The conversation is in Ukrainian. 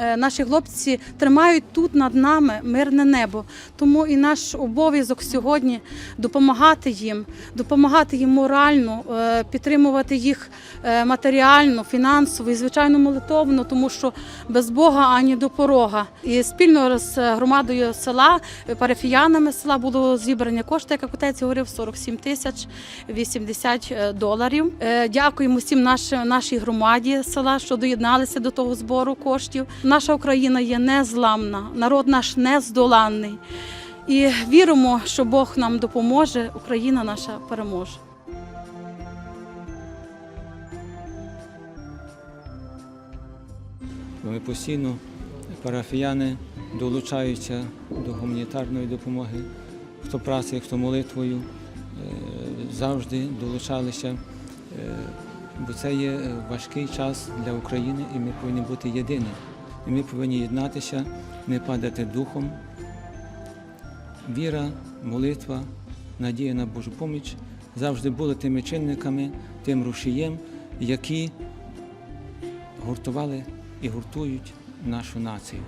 е, наші хлопці тримають тут над нами мирне небо. Тому і наш обов'язок сьогодні допомагати їм, допомагати їм морально, е, підтримувати їх е, матеріально, фінансово і звичайно молитовно, тому що без Бога ані до порога. І спільно з громадою села, парафіянами села було зібрані кошти, як отець говорив, 47 тисяч 80 доларів. Дякуємо всім нашій громаді села, що доєдналися до того збору коштів. Наша Україна є незламна, народ наш нездоланний. І віримо, що Бог нам допоможе, Україна наша переможе. Ми постійно парафіяни долучаються до гуманітарної допомоги, хто працею, хто молитвою, е, завжди долучалися, е, бо це є важкий час для України, і ми повинні бути єдині. І ми повинні єднатися, не падати духом. Віра, молитва, надія на Божу поміч завжди були тими чинниками, тим рушієм, які гуртували і гуртують нашу націю.